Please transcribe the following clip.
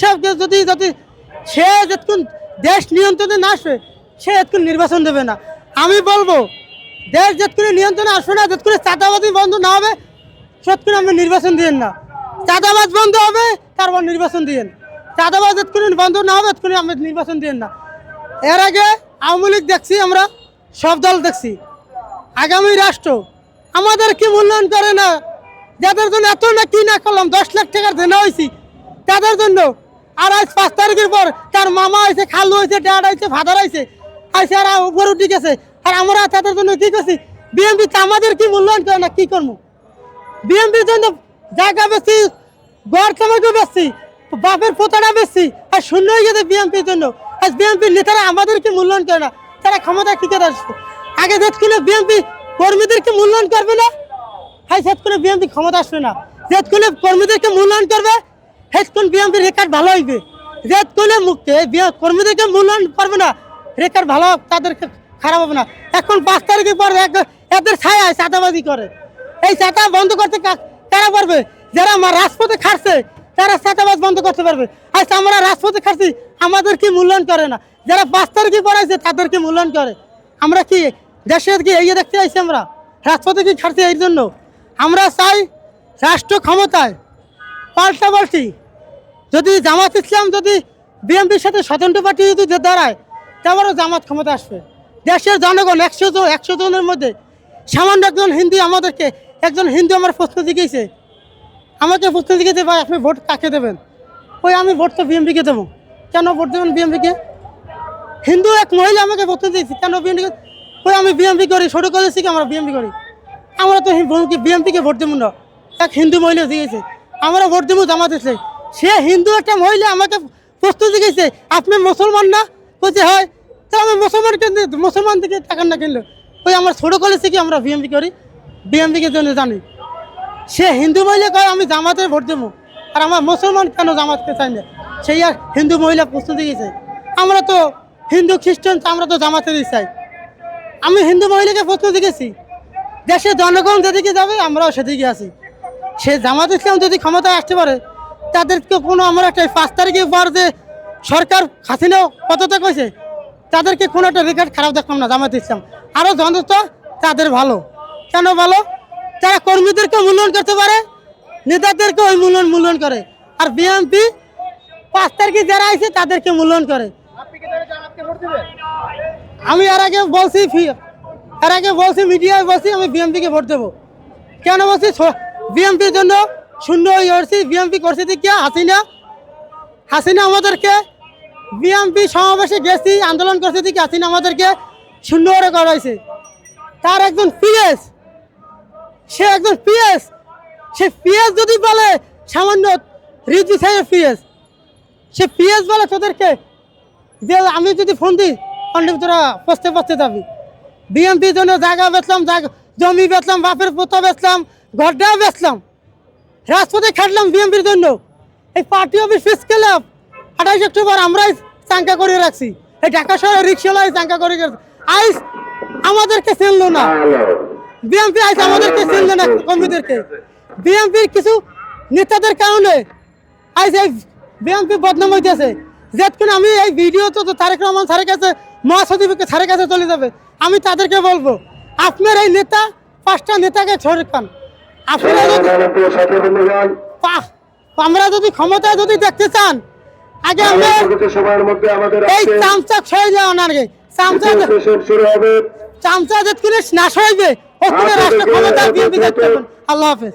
সাহেবকে যদি যদি সে যতক্ষণ দেশ নিয়ন্ত্রণে না আসবে সে এতক্ষণ নির্বাচন দেবে না। আমি বলব, দেশ যতক্ষণ নিয়ন্ত্রণে আসবে না, যতক্ষণ চাঁদাবাজি বন্ধ না হবে, ততক্ষণ আপনি নির্বাচন দিয়েন না। চাঁদাবাজ বন্ধ হবে, তারপর নির্বাচন দিয়েন। চাঁদাবাজ যতক্ষণ বন্ধ না হবে, ততক্ষণ আপনি নির্বাচন দিয়েন না। এর আগে আওয়ামী লীগ দেখছি আমরা, সব দল দেখছি। আগামী রাষ্ট্র, আমাদের কি মূল্যায়ন করে না? যাদের জন্য এত না কি না করলাম, দশ লাখ টাকার দেনা হয়েছি, তাদের জন্য আর আজ পাঁচ তারিখের পর তার মামা হয়েছে খালু হয়েছে ড্যাড হয়েছে ফাদার হয়েছে আইসে আর উপর উঠে গেছে। আর আমরা তাদের জন্য কি করছি? বিএমপি আমাদের কি মূল্যায়ন করে না, কি করব? বিএমপির জন্য জায়গা বেশি গড় কামাকে বেশি বাপের পোতাটা বেশি আর শূন্য হয়ে গেছে বিএমপির জন্য। আজ বিএমপির নেতারা আমাদেরকে মূল্যায়ন করে না? তারা ক্ষমতা কি করে আসছে আগে যেতক্ষণে বিএমপি কর্মীদেরকে মূল্যায়ন করবে না? হ্যাঁ সেতক্ষণে বিএমপি ক্ষমতা আসবে না। যেতক্ষণে কর্মীদেরকে মূল্যায়ন করবে? সেতক্ষণ বিএমপির রেকর্ড ভালো হইবে। যেতক্ষণে মুখে কর্মীদেরকে মূল্যায়ন করবে না। রেকর্ড ভালো তাদেরকে খারাপ হবে না। এখন পাঁচ তারিখের পর এদের ছায় চাঁদাবাজি করে। এই চাঁদা বন্ধ করতে কারা পারবে? যারা আমার রাজপথে খাটছে, তারা চাঁদাবাজ বন্ধ করতে পারবে। আজ আমরা রাজপথে খাটছি, আমাদের কি মূল্যায়ন করে না? যারা পাঁচ তারিখে পড়াইছে তাদেরকে মূল্যায়ন করে। আমরা কি দেশের কি এগিয়ে দেখতে চাইছি আমরা? রাজপথে কি খাটছি এই জন্য? আমরা চাই রাষ্ট্র ক্ষমতায় পাল্টা পাল্টি যদি জামাত ইসলাম যদি বিএনপির সাথে স্বতন্ত্র পার্টি যদি দাঁড়ায় তারপরেও জামাত ক্ষমতা আসবে। দেশের জনগণ একশো জন, একশো জনের মধ্যে সামান্য একজন হিন্দু আমাদেরকে, একজন হিন্দু আমার প্রশ্ন জিজ্ঞেসে আমাকে প্রশ্ন জিজ্ঞেসে ভাই, আপনি ভোট কাকে দেবেন? ওই, আমি ভোট তো বিএমপিকে দেবো। কেন ভোট দেবেন বিএমপিকে হিন্দু এক মহিলা আমাকে প্রশ্ন দিয়েছি, কেন বিএমপিকে ওই, আমি বিএমপি করি, ছোটো কলেজ থেকে আমরা বিএমপি করি। আমরা তো বিএমপিকে ভোট দেবো না? এক হিন্দু মহিলা দিয়েছে আমরা ভোট দেবো জামাত এসে সে হিন্দু একটা মহিলা আমাকে প্রশ্ন জিজ্ঞেসে আপনি মুসলমান না? বলছে, হয়। তো আমি মুসলমান মুসলমানকে মুসলমান থেকে টাকা না কিনলো ওই আমার ছোটো কলেজ থেকে আমরা বিএমপি করি। বিএমপিকে জন্য জানি। সে হিন্দু মহিলা কয়, আমি জামাতে ভোট দেবো। আর আমার মুসলমান কেন জামাতকে চাই না? সেই আর হিন্দু মহিলা প্রশ্ন দিয়েছে। আমরা তো হিন্দু খ্রিস্টান আমরা তো জামাতেরই চাই। আমি হিন্দু মহিলাকে প্রশ্ন দিয়েছি। দেশের জনগণ যেদিকে যাবে, আমরাও সেদিকে আছি। সে জামাত ইসলাম যদি ক্ষমতায় আসতে পারে তাদেরকে কোনো আমরা একটা পাঁচ তারিখের পর যে সরকার হাসিনাও কতটা কইছে তাদেরকে কোনো একটা রেকর্ড খারাপ দেখলাম না জামাত ইসলাম। আরও যথেষ্ট তাদের ভালো। কেন ভালো? তারা কর্মীদেরকে মূল্যায়ন করতে পারে, নেতাদেরকে ওই মূল্যায়ন মূল্যায়ন করে। আর বিএনপি পাঁচ তারিখে যারা আছে তাদেরকে মূল্যায়ন করে। আমি এর আগে বলছি এর আগে বলছি মিডিয়ায় বলছি, আমি বিএমপিকে ভোট দেবো। কেন বলছি? বিএমপির জন্য শূন্য হয়ে করছি বিএমপি করছে কি? হাসিনা। হাসিনা আমাদেরকে বিএমপি সমাবেশে গেছি, আন্দোলন করছে দিকে হাসিনা আমাদেরকে শূন্য করে করাইছে তার একজন পিএস সে একজন পিএস সে পিএস যদি বলে, সামান্য রিজি সাহেব পিএস সে পিএস বলে তোদেরকে যে আমি যদি ফোন দিই অনেক তোরা পচতে পচতে যাবি। বিএমপির জন্য জায়গা বেচলাম জমি বেচলাম, বাপের পোতা বেচলাম, ঘরটাও বেচলাম। রাজপথে খাটলাম বিএমপির জন্য। এই পার্টি অফিস ফিস খেলাম। আঠাইশ অক্টোবর আমরাই চাঙ্কা করে রাখছি। এই ঢাকা শহরে রিক্সালাই চাঙ্কা করে। আইস আমাদেরকে চিনলো না। বিএমপি আইস আমাদেরকে চিনলো না কর্মীদেরকে। বিএমপির কিছু নেতাদের কারণে আইস এই বিএমপি বদনাম হইতেছে। যেতক্ষণ আমি এই ভিডিও তো তো তারেক রহমান স্যারের কাছে, মহাসচিবকে স্যারের কাছে চলে যাবে। আমি তাদেরকে বলব, আপনার এই নেতা, পাঁচটা নেতাকে ছড়ে খান। আপনারা আমরা যদি ক্ষমতা যদি দেখতে চান আগে আমরা এই চামচা ছয় যাওয়া না আগে। চামচা চামচা যদি নাশ হইবে ওখানে রাষ্ট্র ক্ষমতা দিয়ে। আল্লাহ হাফেজ।